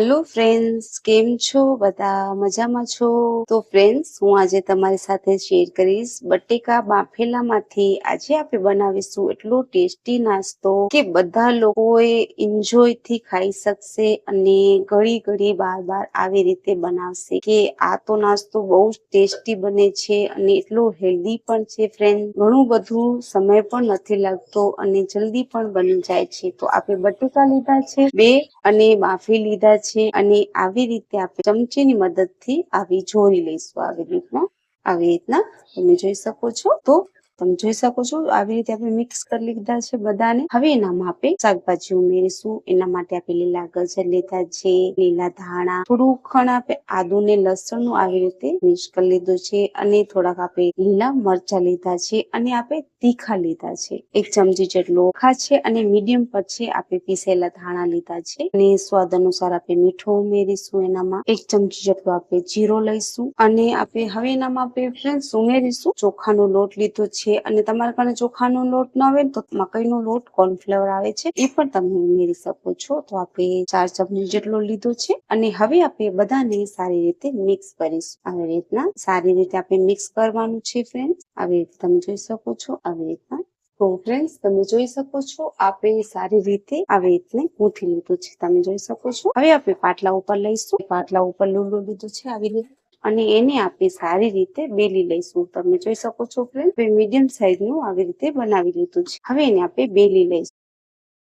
Hello friends કેમ છો? બધા મજામાં છો? તો ફ્રેન્ડ્સ હું આજે તમારી સાથે શેર કરીશ બટેકા બાફેલામાંથી. આજે આપણે બનાવીશું એટલો ટેસ્ટી નાસ્તો કે બધા લોકોએ એન્જોયથી ખાઈ શકશે અને ઘડી ઘડી બાર બાર આવી રીતે બનાવશે. કે આ તો નાસ્તો બહુ જ ટેસ્ટી બને છે અને એટલો હેલ્ધી પણ છે ફ્રેન્ડ ઘણું બધું સમય પણ નથી લાગતો અને જલ્દી પણ બની જાય છે. તો આપણે બટેકા લીધા છે, બે, અને બાફી લીધા છે અને આવી રીતે આપણે ચમચીની મદદથી આવી જોરી લઈશું આવી રીતના. આવી રીતના તમે જોઈ શકો છો. તો તમે જોઈ શકો છો, આવી રીતે આપણે મિક્સ કરી લીધા છે બધાને. હવે એનામાં આપણે શાકભાજી ઉમેરીશું. એના માટે આપણે લીલા ગજર લીધા છે, લીલા ધાણા, થોડું ખણ આપણે આદુ ને લસણનું આવી રીતે મિક્સ કરી લીધું છે અને થોડાક આપણે લીલા મરચા લીધા છે અને આપણે તીખા લીધા છે. એક ચમચી જેટલો ઓખા છે અને મીડિયમ પર છે આપણે પીસેલા ધાણા લીધા છે. અને સ્વાદ અનુસાર આપણે મીઠું ઉમેરીશું એનામાં. એક ચમચી જેટલો આપણે જીરો લઈશું અને આપણે હવે એનામાં આપણે ફ્રેન્ડ ઉમેરીશું. ચોખાનો લોટ લીધો છે અને તમારા કારણે ચોખાનો લોટ ન આવે તો મકાઈનો લોટ કોર્નફ્લેવર આવે છે, એ પણ તમે ઉમેરી શકો છો. તો આપણે ચાર ચમચી જેટલો લીધો છે અને હવે આપણે બધાને સારી રીતે મિક્સ કરીશું. આવી રીતના સારી રીતે આપણે મિક્સ કરવાનું છે ફ્રેન્ડ્સ આવી રીતે તમે જોઈ શકો છો, આવી રીતના. તો ફ્રેન્ડ્સ તમે જોઈ શકો છો આપણે સારી રીતે આવી રીતને ગૂંથી લીધું છે. તમે જોઈ શકો છો. હવે આપણે પાટલા ઉપર લઈશું. પાટલા ઉપર લીલું લીધું છે, આવી રીતે. અને એને આપણે સારી રીતે બેલી લઈશું. તમે જોઈ શકો છો ફ્રેન્ડ મીડિયમ સાઈઝનું આવી રીતે બનાવી લીધું છે. હવે એને આપણે બેલી લઈશું.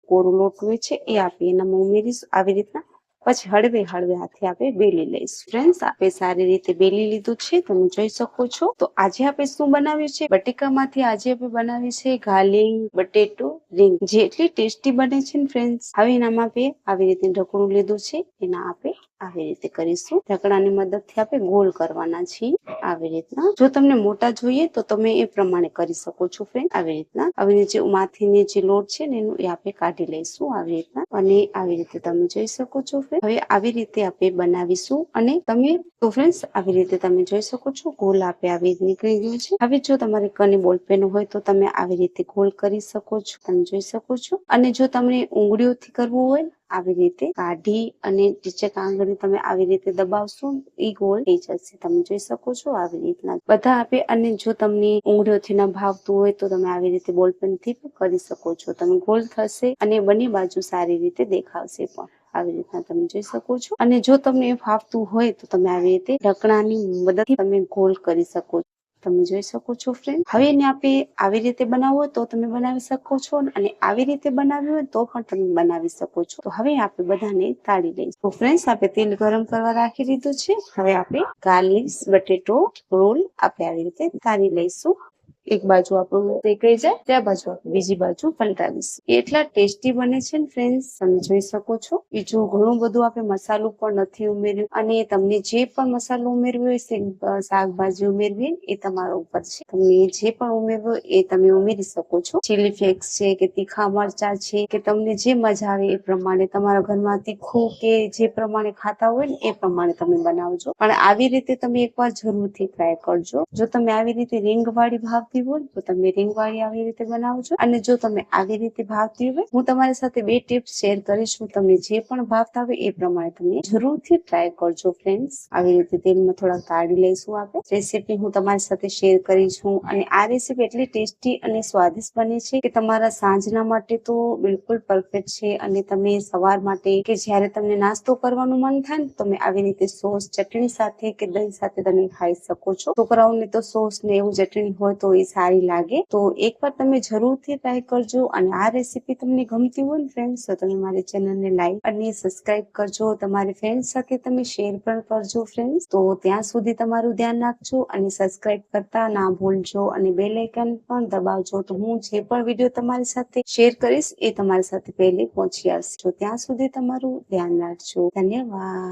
કોરો લોટ હોય છે, એ આપણે એનામાં ઉમેરીશું. આવી રીતના પછી હળવે હળવે હાથે આપણે બેલી લઈશું. ફ્રેન્ડ્સ આપણે સારી રીતે બેલી લીધું છે. તમે જોઈ શકો છો. તો આજે આપણે શું બનાવ્યું છે? બટેકામાંથી આજે આપણે બનાવ્યું છે ગાર્લિંગ બટેટો, રીંગ. જે એટલી ટેસ્ટી બને છે ને ફ્રેન્ડ્સ હવે એનામાં આપણે આવી રીતે ઢકણું લીધું છે. એના આપણે આવી રીતે કરીશું. ઢકણાની મદદથી આપણે ગોળ કરવાના છીએ. આવી રીતના. જો તમને મોટા જોઈએ તો તમે એ પ્રમાણે કરી શકો છો ફ્રેન્ડ આવી રીતના. હવે જે માથીની જે લોટ છે ને એનું એ આપણે કાઢી લઈશું. આવી રીતના. અને આવી રીતે તમે જોઈ શકો છો ફ્રેન્ડ હવે આવી રીતે આપણે બનાવીશું. અને તમે તો ફ્રેન્ડ્સ આવી રીતે તમે જોઈ શકો છો ગોલ આપે આવી નીકળી ગયું છે. હવે જો તમારે કની બોલ પેન હોય તો તમે આવી રીતે ગોલ કરી શકો છો. તમે જોઈ શકો છો. અને જો તમને ઉંગળીઓથી કરવું હોય આવી રીતે કાઢી અને નીચે આંગળી તમે આવી રીતે દબાવશો એ ગોળ થઈ જશે. તમે જોઈ શકો છો આવી રીતના. બધા આપે અને જો તમને ઉંગળીઓથી ન ભાવતું હોય તો તમે આવી રીતે બોલપેનથી કરી શકો છો. તમે ગોલ થશે અને બંને બાજુ સારી રીતે દેખાવશે પણ. આવી રીતના તમે જોઈ શકો છો. અને જો તમને ફાવતું હોય તો તમે આવી રીતે ઢકણાની મદદથી તમે ગોલ કરી શકો છો. તમે જોઈ શકો છો ફ્રેન્ડ હવે એને આપણે આવી રીતે બનાવવું હોય તો તમે બનાવી શકો છો અને આવી રીતે બનાવ્યું હોય તો પણ તમે બનાવી શકો છો. તો હવે આપણે બધાને તાળી લઈશું. તો ફ્રેન્ડ્સ આપણે તેલ ગરમ કરવા રાખી દીધું છે. હવે આપણે ગાર્લિક બટેટો રોલ આપણે આવી રીતે તાળી લઈશું. એક બાજુ આપણું શેકાઈ જાય ત્યાં બાજુ બીજી બાજુ પલટાવીશું એટલા ટેસ્ટી બને છે ને ફ્રેન્ડ તમે જોઈ શકો છો. બીજું ઘણું બધું આપણે મસાલો પણ નથી ઉમેર્યું, અને તમને જે પણ મસાલો ઉમેરવો હોય શાકભાજી ઉમેરવી એ તમારા ઉપર છે. તમને જે પણ ઉમેરવું એ તમે ઉમેરી શકો છો. ચીલી ફ્લેક્સ છે કે તીખા મરચા છે કે તમને જે મજા આવે એ પ્રમાણે તમારા ઘરમાં તીખું કે જે પ્રમાણે ખાતા હોય ને, એ પ્રમાણે તમે બનાવજો. પણ આવી રીતે તમે એકવાર જરૂરથી ટ્રાય કરજો. જો તમે આવી રીતે રીંગ વાળી ભાવ ભાવતી તો તમે રીંગવાળી આવી રીતે બનાવજો. અને જો તમે આવી રીતે ભાવતી હોય, હું તમારી સાથે બે ટિપ્સ શેર કરીશ. હું તમને જે પણ ભાવતા હોય એ પ્રમાણે તમે જરૂરથી ટ્રાય કરજો ફ્રેન્ડ્સ આવી રીતે તેલમાં થોડાક કાઢી લઈશું આપણે. રેસીપી હું તમારી સાથે શેર કરીશું અને આ રેસીપી એટલી ટેસ્ટી અને સ્વાદિષ્ટ બની છે કે તમારા સાંજના માટે તો બિલકુલ પરફેક્ટ છે. અને તમે સવાર માટે કે જ્યારે તમને નાસ્તો કરવાનું મન થાય ને, તમે આવી રીતે સોસ, ચટણી સાથે કે દહીં સાથે તમે ખાઈ શકો છો. છોકરાઓને તો સોસ ને એવું ચટણી હોય તો એ સારી લાગે. તો એકવાર તમે જરૂરથી ટ્રાય કરજો અને આ રેસીપી તમને ગમતી હોય ને ફ્રેન્ડ્સ તો તમે મારી ચેનલને લાઈક અને સબસ્ક્રાઇબ કરજો. તમારી ફ્રેન્ડ્સ સાથે તમે શેર પણ કરજો ફ્રેન્ડ્સ તો ત્યાં સુધી તમારું ધ્યાન રાખજો અને સબસ્ક્રાઇબ કરતા ના ભૂલજો અને બેલ આઇકન પણ દબાવજો. તો હું જે પણ વીડિયો તમારી સાથે શેર કરીશ, એ તમારી સાથે પહેલે પહોંચી આવશે. ત્યાં સુધી તમારું ધ્યાન રાખજો. ધન્યવાદ.